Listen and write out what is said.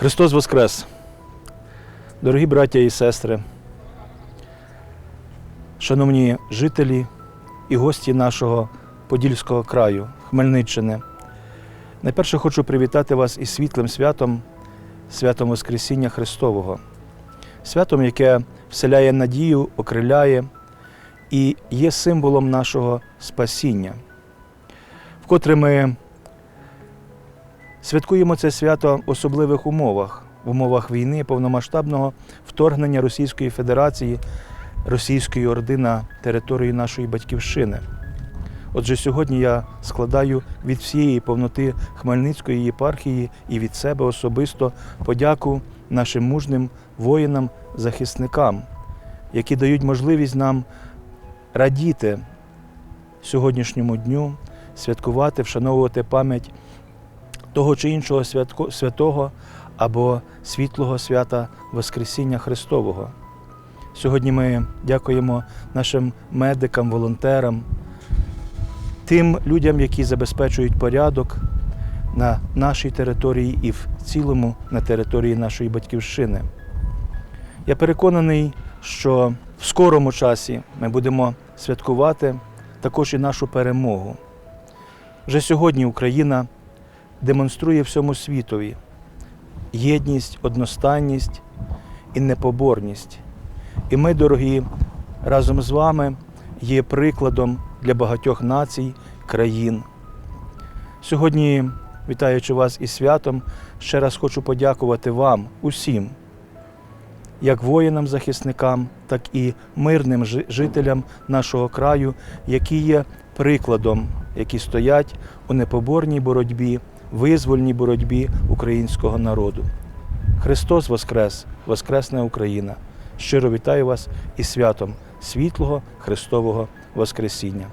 Христос Воскрес! Дорогі браття і сестри, шановні жителі і гості нашого Подільського краю, Хмельниччини. Найперше хочу привітати вас із світлим святом, святом Воскресіння Христового, святом, яке вселяє надію, окриляє і є символом нашого спасіння, вкотре ми Святкуємо це свято в особливих умовах, в умовах війни, повномасштабного вторгнення Російської Федерації, Російської Орди на територію нашої батьківщини. Отже, сьогодні я складаю від всієї повноти Хмельницької єпархії і від себе особисто подяку нашим мужним воїнам, захисникам, які дають можливість нам радіти сьогоднішньому дню, святкувати, вшановувати пам'ять того чи іншого святко- святого або світлого свята Воскресіння Христового. Сьогодні ми дякуємо нашим медикам, волонтерам, тим людям, які забезпечують порядок на нашій території і в цілому на території нашої батьківщини. Я переконаний, що в скорому часі ми будемо святкувати також і нашу перемогу. Вже сьогодні Україна демонструє всьому світові єдність, одностайність і непоборність. І ми, дорогі, разом з вами є прикладом для багатьох націй, країн. Сьогодні, вітаючи вас із святом, ще раз хочу подякувати вам, усім, як воїнам-захисникам, так і мирним жителям нашого краю, які є прикладом, які стоять у непоборній боротьбі, визвольній боротьбі українського народу. Христос Воскрес, Воскресна Україна! Щиро вітаю вас із святом світлого Христового Воскресіння.